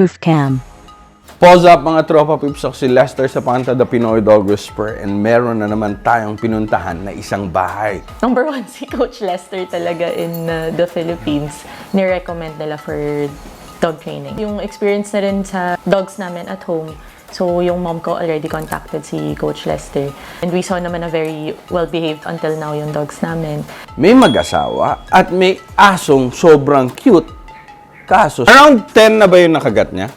Hoof Cam. Pause up mga tropa pips ako si Lester sa Panta the Pinoy Dog Whisperer and meron na naman tayong pinuntahan na isang bahay. Number one, si Coach Lester talaga in uh, the Philippines. Ni-recommend nila for dog training. Yung experience na rin sa dogs namin at home. So, yung mom ko already contacted si Coach Lester. And we saw naman na very well-behaved until now yung dogs namin. May mag-asawa at may asong sobrang cute. Kaso, around 10 na ba yung nakagat niya?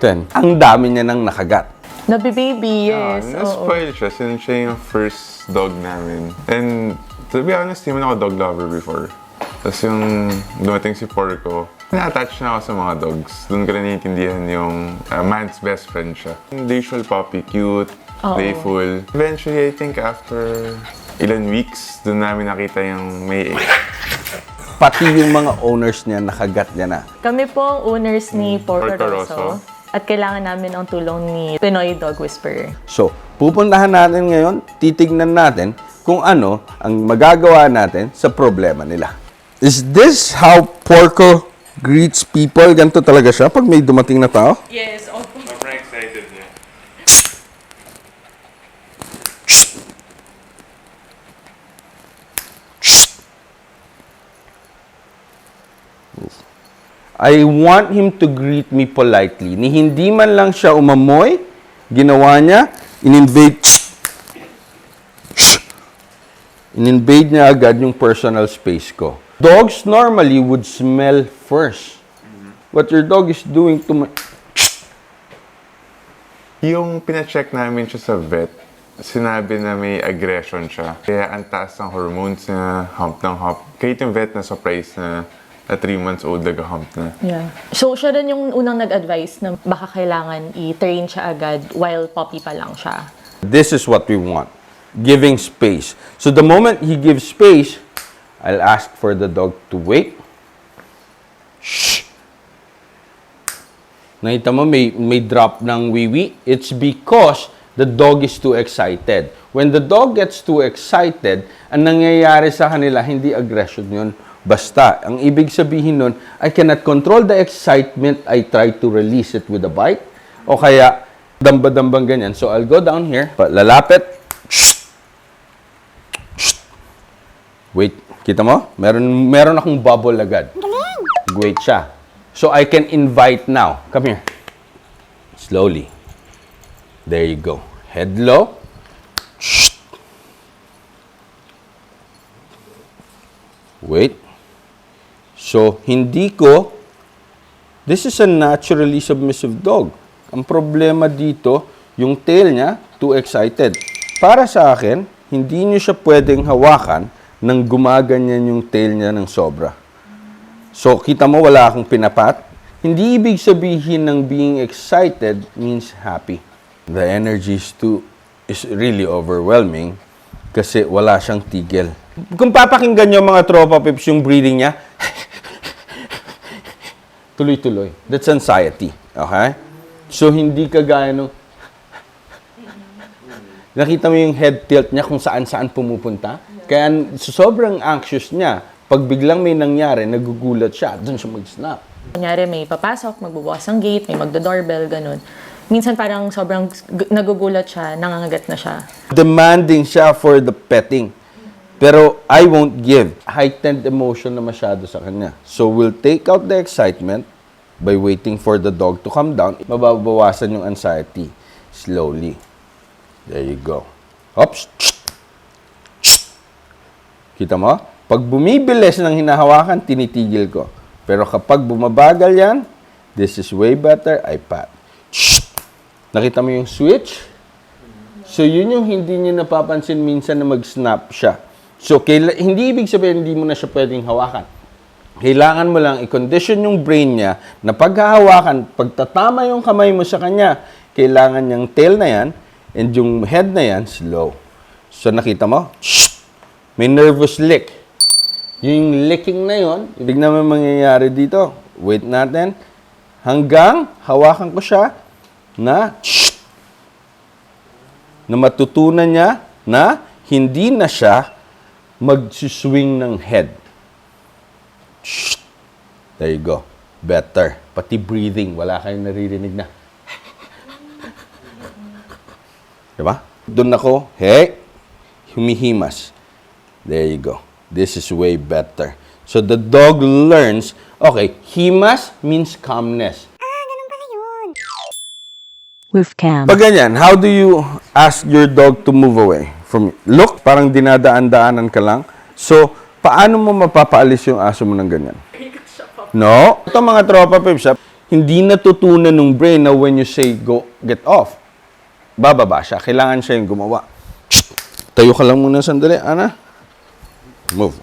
10. Ang dami niya nang nakagat. Nabi-baby, yes. Ah, oo. na-spoil siya since siya yung first dog namin. And to be honest, hindi man ako dog lover before. Tapos yung dumating si Porco, na-attach na ako sa mga dogs. Doon ko na naiintindihan yung uh, man's best friend siya. The usual puppy, cute, playful. Eventually, I think after ilan weeks, doon namin nakita yung may Pati yung mga owners niya nakagat niya na. Kami po ang owners ni Porco Porco Rosso. Rosso. At kailangan namin ang tulong ni Pinoy Dog Whisperer. So, pupuntahan natin ngayon, titignan natin kung ano ang magagawa natin sa problema nila. Is this how Porco greets people? Ganito talaga siya pag may dumating na tao? Yes, opo. Sobrang excited niya. I want him to greet me politely. Ni hindi man lang siya umamoy, ginawa niya, in-invade, in-invade niya agad yung personal space ko. Dogs normally would smell first. What your dog is doing to my... Yung pina-check namin siya sa vet, sinabi na may aggression siya. Kaya ang taas ng hormones niya, hump ng hump. Kahit yung vet na surprise na na 3 months old nag-hump na. Yeah. So, siya rin yung unang nag-advise na baka kailangan i-train siya agad while puppy pa lang siya. This is what we want. Giving space. So the moment he gives space, I'll ask for the dog to wait. Shh. Nakita mo, may, may drop ng wiwi. It's because the dog is too excited. When the dog gets too excited, ang nangyayari sa kanila, hindi aggression yun. Basta, ang ibig sabihin nun, I cannot control the excitement, I try to release it with a bite. O kaya, damba-dambang ganyan. So, I'll go down here, lalapit. Wait, kita mo? Meron, meron akong bubble agad. Wait siya. So, I can invite now. Come here. Slowly. There you go. Head low. Wait. So, hindi ko, this is a naturally submissive dog. Ang problema dito, yung tail niya, too excited. Para sa akin, hindi niyo siya pwedeng hawakan nang gumaganyan yung tail niya ng sobra. So, kita mo, wala akong pinapat. Hindi ibig sabihin ng being excited means happy. The energy is too, is really overwhelming kasi wala siyang tigil. Kung papakinggan niyo mga tropa pips yung breathing niya, tuloy-tuloy. That's anxiety. Okay? So, hindi kagaya nung... Nakita mo yung head tilt niya kung saan-saan pumupunta? Kaya so, sobrang anxious niya. Pag biglang may nangyari, nagugulat siya. Doon siya mag-snap. Kunyari, may papasok, magbubukas ng gate, may magdo-doorbell, ganun. Minsan parang sobrang g- nagugulat siya, nangangagat na siya. Demanding siya for the petting. Pero I won't give heightened emotion na masyado sa kanya. So we'll take out the excitement by waiting for the dog to calm down. Mababawasan yung anxiety slowly. There you go. Oops. Kita mo? Pag bumibilis ng hinahawakan, tinitigil ko. Pero kapag bumabagal yan, this is way better, I pat. Nakita mo yung switch? So, yun yung hindi niyo napapansin minsan na mag-snap siya. So, kaila- hindi ibig sabihin hindi mo na siya pwedeng hawakan. Kailangan mo lang i-condition yung brain niya na paghahawakan, pagtatama yung kamay mo sa kanya, kailangan niyang tail na yan and yung head na yan, slow. So, nakita mo? May nervous lick. Yung licking na yon, ibig naman mangyayari dito. Wait natin. Hanggang hawakan ko siya na na matutunan niya na hindi na siya mag-swing ng head. There you go. better. Pati breathing, wala kayong naririnig na. Diba? Doon ako, hey, humihimas. There you go. This is way better. So the dog learns, okay, himas means calmness. Roof cam. Pag ganyan, how do you ask your dog to move away from Look, parang dinadaan-daanan ka lang. So, paano mo mapapaalis yung aso mo ng ganyan? No. Ito mga tropa ah, hindi natutunan ng brain na when you say go, get off, bababa siya. Kailangan siya yung gumawa. Tayo ka lang muna sandali, Ana. Move.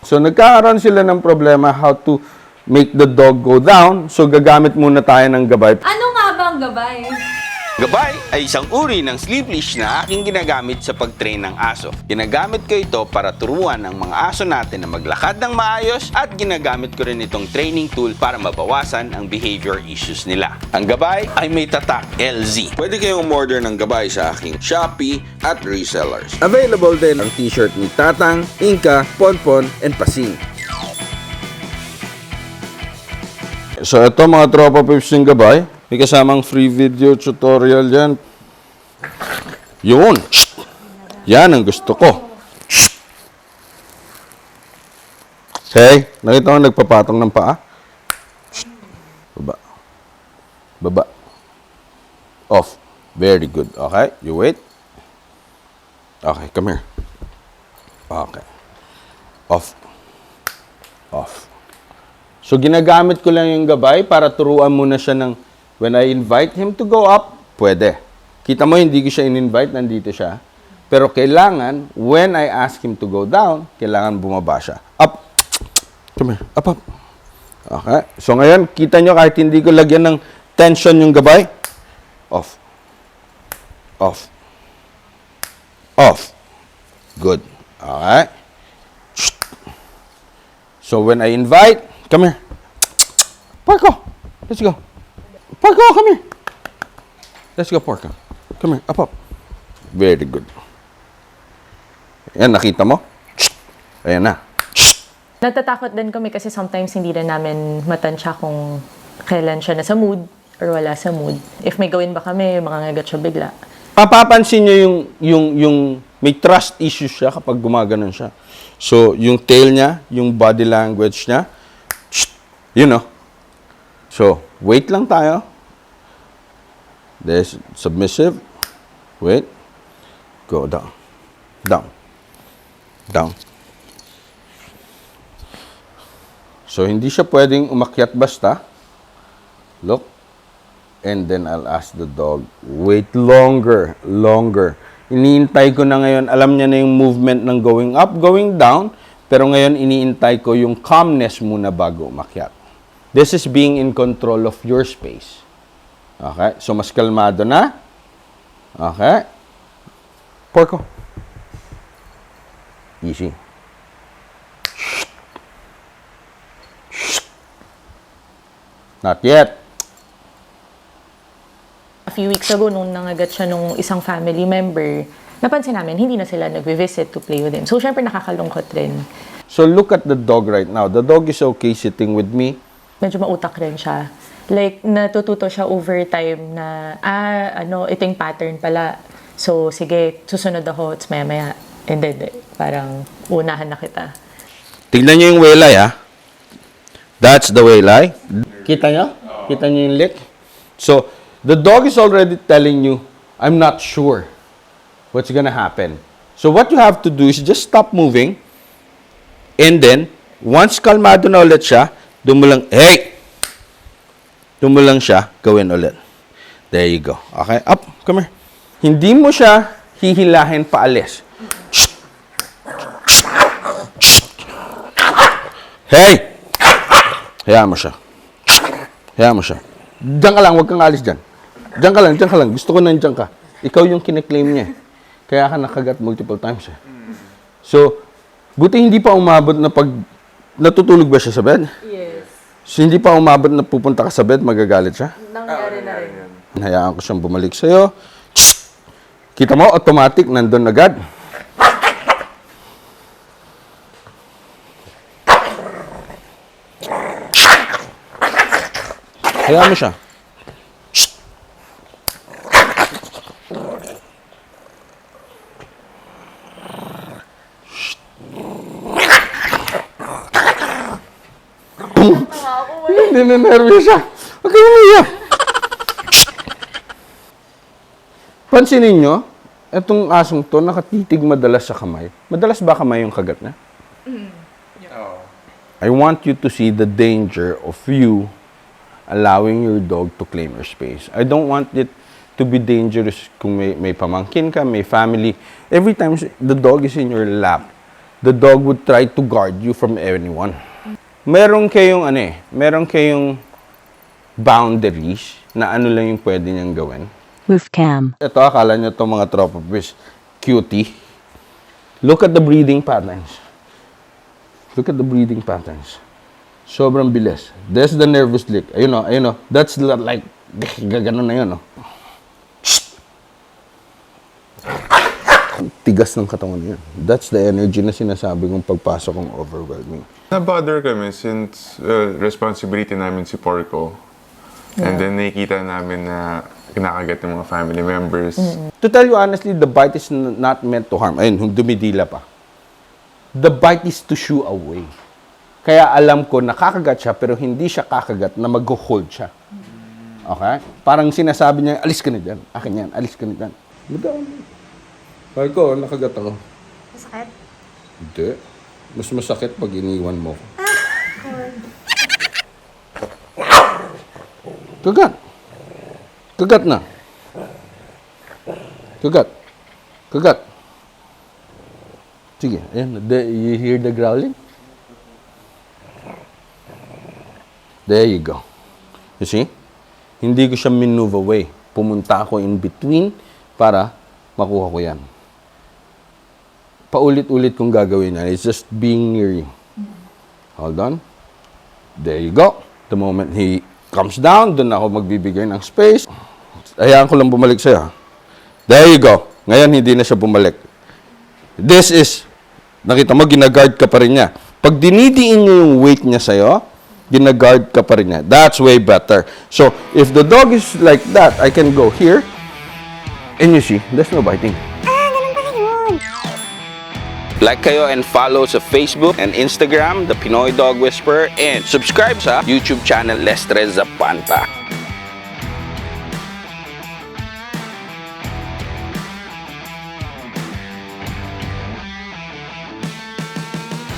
So, nagkakaroon sila ng problema how to make the dog go down. So, gagamit muna tayo ng gabay. Ano nga ba ang gabay? Gabay ay isang uri ng sleep leash na aking ginagamit sa pag-train ng aso. Ginagamit ko ito para turuan ang mga aso natin na maglakad ng maayos at ginagamit ko rin itong training tool para mabawasan ang behavior issues nila. Ang gabay ay may tatak LZ. Pwede kayong umorder ng gabay sa aking Shopee at resellers. Available din ang t-shirt ni Tatang, Inka, Ponpon, and Pasing. So ito mga tropa pips ng gabay, may kasamang free video tutorial yan. Yun! Yan ang gusto ko. Okay, nakita ko nagpapatong ng paa. Baba. Baba. Off. Very good. Okay, you wait. Okay, come here. Okay. Off. Off. So ginagamit ko lang yung gabay para turuan muna siya ng when I invite him to go up, pwede. Kita mo hindi ko siya in-invite, nandito siya. Pero kailangan, when I ask him to go down, kailangan bumaba siya. Up. Come here. Up, up. Okay. So ngayon, kita nyo kahit hindi ko lagyan ng tension yung gabay, off. Off. Off. Good. Okay. So when I invite, come here. Porco, let's go. Porco, come here. Let's go, Porco. Come here, up, up. Very good. Ayan, nakita mo? Ayan na. Natatakot din kami kasi sometimes hindi na namin matansya kung kailan siya nasa mood or wala sa mood. If may gawin ba kami, mangangagat siya bigla. Papapansin nyo yung, yung, yung may trust issues siya kapag gumaganon siya. So, yung tail niya, yung body language niya, you know. So, wait lang tayo. There's submissive. Wait. Go down. Down. Down. So, hindi siya pwedeng umakyat basta. Look. And then I'll ask the dog, wait longer, longer. Iniintay ko na ngayon, alam niya na yung movement ng going up, going down, pero ngayon iniintay ko yung calmness muna bago umakyat. This is being in control of your space. Okay? So, mas kalmado na. Okay? Porco. Easy. Not yet. A few weeks ago, nung nangagat siya nung isang family member, napansin namin, hindi na sila nag-visit to play with him. So, syempre nakakalungkot rin. So, look at the dog right now. The dog is okay sitting with me. Medyo mautak rin siya. Like, natututo siya over time na, ah, ano, ito yung pattern pala. So, sige, susunod ako, it's maya-maya. And then, parang, unahan na kita. Tignan niyo yung welay, ha? That's the welay. Kita niyo? Kita niyo yung lick? So, the dog is already telling you, I'm not sure what's gonna happen. So, what you have to do is just stop moving. And then, once kalmado na ulit siya, doon mo lang, hey! Doon mo lang siya gawin ulit. There you go. Okay? Up. Come here. Hindi mo siya hihilahin paalis. Hey! Hayaan mo siya. Hayaan mo siya. Diyan ka lang, huwag kang alis dyan. Diyan ka lang, diyan ka lang. Gusto ko nandiyan ka. Ikaw yung kiniklaim niya eh. Kaya ka nakagat multiple times eh. So, buti hindi pa umabot na pag natutulog ba siya sa bed? Yes. So, hindi pa umabot na pupunta ka sa bed, magagalit siya? Nangyari na rin. Hayaan ko siyang bumalik sa'yo. Kita mo, automatic, nandun agad. Hayaan mo siya. Nervous siya. Huwag kang umiyak. Pansinin nyo, itong asong to nakatitig madalas sa kamay. Madalas ba kamay yung kagat na? I want you to see the danger of you allowing your dog to claim your space. I don't want it to be dangerous kung may, may pamangkin ka, may family. Every time the dog is in your lap, the dog would try to guard you from anyone. Meron kayong ano eh, meron kayong boundaries na ano lang yung pwede niyang gawin. Roof cam. Ito, akala nyo itong mga tropa fish, cutie. Look at the breathing patterns. Look at the breathing patterns. Sobrang bilis. That's the nervous lick. Ayun o, ayun o. That's the, like, gaganon na yun o. Tigas ng katawan niya. That's the energy na sinasabi kong pagpasok ng overwhelming. Na-bother kami since uh, responsibility namin si Porco. And then nakikita namin na kinakagat ng mga family members. To tell you honestly, the bite is not meant to harm. Ayun, dumidila pa. The bite is to shoo away. Kaya alam ko nakakagat siya pero hindi siya kakagat na mag-hold siya. Okay? Parang sinasabi niya, alis ka na dyan. Akin yan, alis ka na dyan. Madaan. Sabi ko, nakagat ako. Masakit? Hindi. Mas masakit pag iniwan mo ko. Kagat. Kagat na. Kagat. Kagat. Sige, ayan. The, you hear the growling? There you go. You see? Hindi ko siya minove away. Pumunta ako in between para makuha ko yan. Paulit-ulit kong gagawin yan. It's just being near you. Hold on. There you go. The moment he comes down, doon ako magbibigay ng space. Hayaan ko lang bumalik sa'yo. There you go. Ngayon, hindi na siya bumalik. This is, nakita mo, ginaguard ka pa rin niya. Pag dinidiin niya yung weight niya sa'yo, ginaguard ka pa rin niya. That's way better. So, if the dog is like that, I can go here, and you see, there's no biting. Like kayo and follow sa Facebook and Instagram, The Pinoy Dog Whisperer, and subscribe sa YouTube channel Les Tres Zapanta.